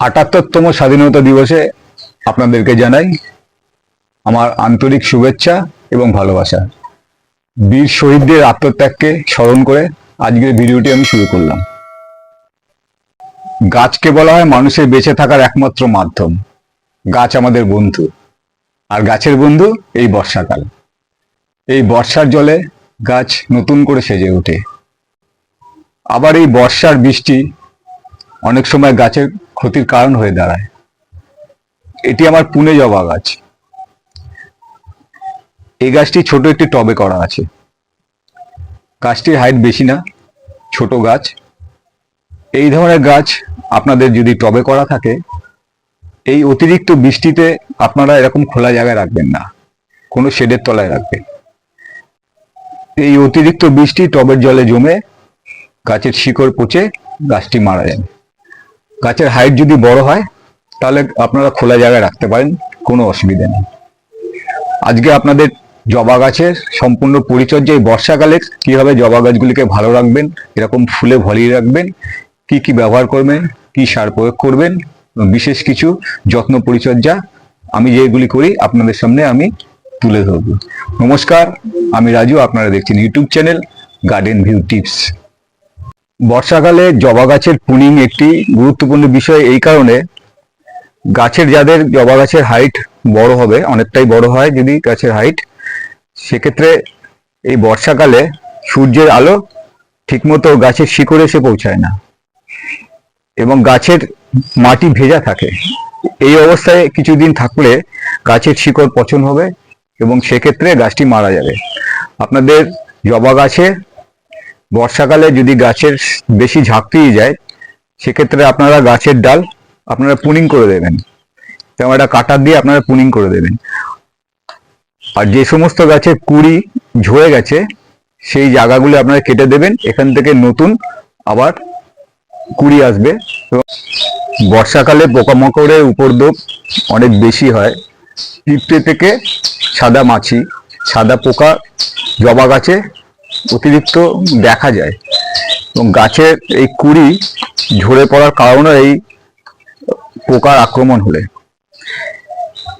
আটাত্তরতম স্বাধীনতা দিবসে আপনাদেরকে জানাই আমার আন্তরিক শুভেচ্ছা এবং ভালোবাসা। বীর শহীদদের আত্মত্যাগকে স্মরণ করে আজকের ভিডিওটি আমি শুরু করলাম। গাছকে বলা হয় মানুষের বেঁচে থাকার একমাত্র মাধ্যম। গাছ আমাদের বন্ধু। আর গাছের বন্ধু এই বর্ষাকাল। এই বর্ষার জলে গাছ নতুন করে সেজে ওঠে। আবার এই বর্ষার বৃষ্টি অনেক সময় গাছের ক্ষতির কারণ হয়ে দাঁড়ায়। এটি আমার পুনে জবা গাছ। এই গাছটি ছোট একটি টবে করা আছে। গাছটির হাইট বেশি না, ছোট গাছ। এই ধরনের গাছ আপনাদের যদি টবে করা থাকে, এই অতিরিক্ত বৃষ্টিতে আপনারা এরকম খোলা জায়গায় রাখবেন না, কোনো শেডের তলায় রাখবেন। এই অতিরিক্ত বৃষ্টি টবের জলে জমে গাছের শিকড় পচে গাছটি মারা যাবে গাছের হাইট যদি বড় হয়, তাহলে আপনারা খোলা জায়গায় রাখতে পারেন, কোনো অসুবিধা নেই। আজকে আপনাদের জবা গাছের সম্পূর্ণ পরিচর্যা, এই বর্ষাকালে কীভাবে জবা গাছগুলিকে ভালো রাখবেন এরকম ফুলে ভরিয়ে রাখবেন, কি কি ব্যবহার করবেন, কি সার প্রয়োগ করবেন, বিশেষ কিছু যত্ন পরিচর্যা আমি যেগুলি করি, আপনাদের সামনে আমি তুলে ধরব। নমস্কার, আমি রাজু, আপনারা দেখছেন YouTube channel garden view tips বর্ষাকালে জবা গাছের পুনিং একটি গুরুত্বপূর্ণ বিষয় এই কারণে গাছের যাদের জবা গাছের হাইট বড় হবে, অনেকটাই বড় হয় যদি গাছের হাইট সেক্ষেত্রে এই বর্ষাকালে সূর্যের আলো ঠিকমতো গাছের শিকড়ে এসে পৌঁছায় না এবং গাছের মাটি ভেজা থাকে। এই অবস্থায় কিছুদিন থাকলে গাছের শিকড় পচন হবে এবং সেক্ষেত্রে গাছটি মারা যাবে। আপনাদের জবা গাছে বর্ষাকালে যদি গাছের বেশি ঝাঁকতেই যায়, সেক্ষেত্রে আপনারা গাছের ডাল আপনারা পুনিং করে দেবেন। তেমন একটা কাটার দিয়ে আপনারা পুনিং করে দেবেন। আর যে সমস্ত গাছের কুড়ি ঝরে গেছে, সেই জায়গাগুলো আপনারা কেটে দেবেন। এখান থেকে নতুন আবার কুড়ি আসবে। বর্ষাকালে পোকামাকড়ের উপদ্রব অনেক বেশি হয়। পিঁপড়ে থেকে সাদা মাছি, সাদা পোকা, জবা গাছে অতিরিক্ত দেখা যায়। এবং গাছের এই কুড়ি ঝরে পড়ার কারণে এই পোকার আক্রমণ হলে।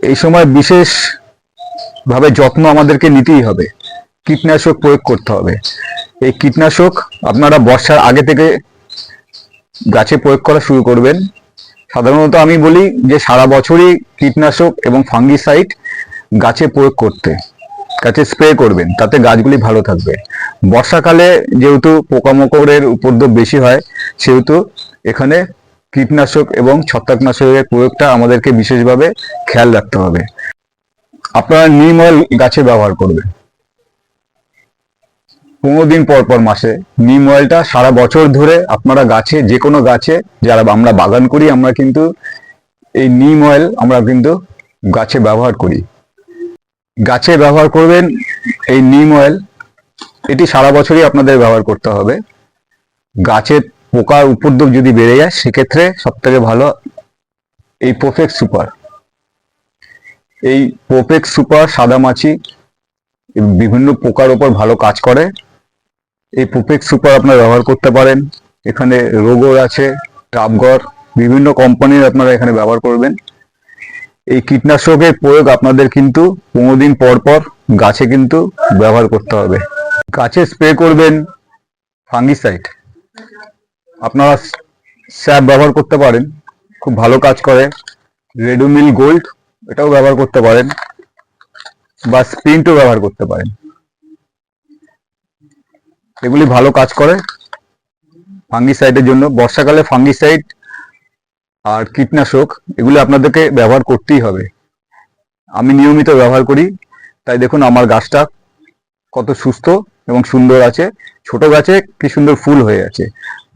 এই সময় বিশেষ ভাবে যত্ন আমাদেরকে নিতেই হবে। কীটনাশক প্রয়োগ করতে হবে। এই কীটনাশক আপনারা বর্ষার আগে থেকে গাছে প্রয়োগ করা শুরু করবেন। সাধারণত আমি বলি যে সারা বছরই কীটনাশক এবং ফাঙ্গিসাইড গাছে প্রয়োগ করতে, গাছে স্প্রে করবেন। তাতে গাছগুলি ভালো থাকবে। বর্ষাকালে যেহেতু পোকামাকড়ের উপদ্রব বেশি হয়, সেহেতু এখানে কীটনাশক এবং ছত্রাকনাশকের প্রয়োগটা আমাদেরকে বিশেষভাবে খেয়াল রাখতে হবে। আপনারা নিম অয়েল গাছে ব্যবহার করবেন। পনেরো দিন পর পর মাসে নিম অয়েলটা সারা বছর ধরে আপনারা গাছে, যে কোনো গাছে, যারা আমরা বাগান করি, আমরা কিন্তু এই নিম অয়েল আমরা কিন্তু গাছে ব্যবহার করি। গাছে ব্যবহার করবেন এই নিম অয়েল এটি সারা বছরই আপনাদের ব্যবহার করতে হবে। গাছের পোকার উপদ্রব যদি বেড়ে যায়, সেক্ষেত্রে সব থেকে ভালো এই পোফেক্স সুপার এই পোপেক্স সুপার সাদামাছি বিভিন্ন পোকার ওপর ভালো কাজ করে। এই পোপেক্স সুপার আপনারা ব্যবহার করতে পারেন। এখানে রোগর আছে টাপগর বিভিন্ন কোম্পানির আপনারা এখানে ব্যবহার করবেন। এই কীটনাশকের প্রয়োগ আপনাদের কিন্তু পনেরো দিন পর পর গাছে কিন্তু ব্যবহার করতে হবে। গাছে স্প্রে করবেন ফাঙ্গিসাইড আপনারা স্যাপ ব্যবহার করতে পারেন, খুব ভালো কাজ করে। রেডোমিল গোল্ড এটাও ব্যবহার করতে পারেন। বা স্প্রিন্টও ব্যবহার করতে পারেন। এগুলি ভালো কাজ করে ফাঙ্গিসাইডের জন্য। বর্ষাকালে ফাঙ্গিসাইড আর কীটনাশক, এগুলি আপনাদেরকে ব্যবহার করতেই হবে। আমি নিয়মিত ব্যবহার করি। তাই দেখুন আমার গাছটা কত সুস্থ। এবং সুন্দর আছে। ছোট গাছে কি সুন্দর ফুল হয়ে আছে।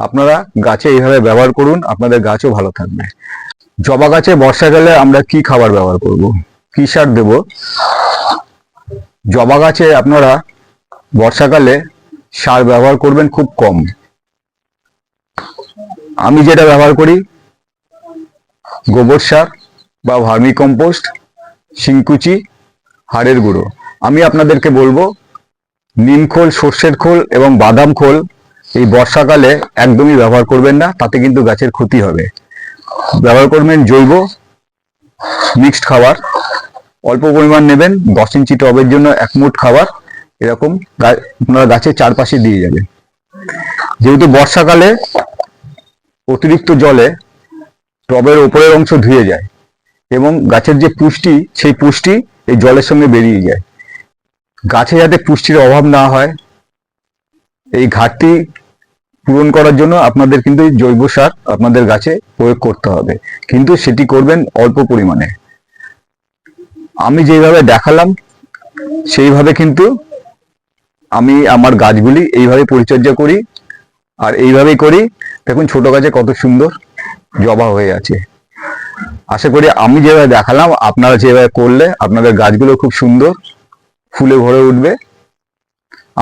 আপনারা গাছে এইভাবে ব্যবহার করুন, আপনাদের গাছও ভালো থাকবে। জবা গাছে বর্ষাকালে আমরা কি খাবার ব্যবহার করব? কি সার দেব? জবা গাছে আপনারা বর্ষাকালে সার ব্যবহার করবেন খুব কম। আমি যেটা ব্যবহার করি, গোবর সার বা ভার্মি কম্পোস্ট শিংকুচি, হাড়ের গুঁড়ো। আমি আপনাদেরকে বলব নিম খোল, সর্ষের খোল এবং বাদাম খোল এই বর্ষাকালে একদমই ব্যবহার করবেন না, তাতে কিন্তু গাছের ক্ষতি হবে। ব্যবহার করবেন জৈব মিক্সড খাবার। অল্প পরিমাণ নেবেন, দশ ইঞ্চি টবের জন্য এক মুঠ খাবার। এরকম আপনারা গাছের চারপাশে দিয়ে যাবেন যেহেতু বর্ষাকালে অতিরিক্ত জলে টবের ওপরের অংশ ধুয়ে যায় এবং গাছের যে পুষ্টি, সেই পুষ্টি এই জলের সঙ্গে বেরিয়ে যায়। গাছে যাতে পুষ্টির অভাব না হয়, এই ঘাটতি পূরণ করার জন্য আপনাদের কিন্তু জৈব সার আপনাদের গাছে প্রয়োগ করতে হবে। কিন্তু সেটি করবেন অল্প পরিমাণে। আমি যেভাবে দেখালাম, সেইভাবে কিন্তু আমি আমার গাছগুলি এইভাবে পরিচর্যা করি আর এইভাবেই করি। দেখুন ছোট গাছে কত সুন্দর জবা হয়ে আছে। আশা করি আমি যেভাবে দেখালাম, আপনারা যেভাবে করলে আপনাদের গাছগুলো খুব সুন্দর ফুলে ভরে উঠবে।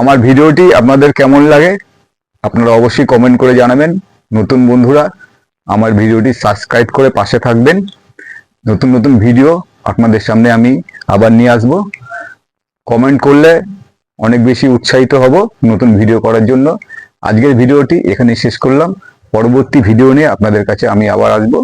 আমার ভিডিওটি আপনাদের কেমন লাগে, আপনারা অবশ্যই কমেন্ট করে জানাবেন। নতুন বন্ধুরা, আমার ভিডিওটি সাবস্ক্রাইব করে পাশে থাকবেন। নতুন নতুন ভিডিও আপনাদের সামনে আমি আবার নিয়ে আসব। কমেন্ট করলে অনেক বেশি উৎসাহিত হব নতুন ভিডিও করার জন্য। আজকের ভিডিওটি এখানে শেষ করলাম। পরবর্তী ভিডিও নিয়ে আপনাদের কাছে আমি আবার আসব।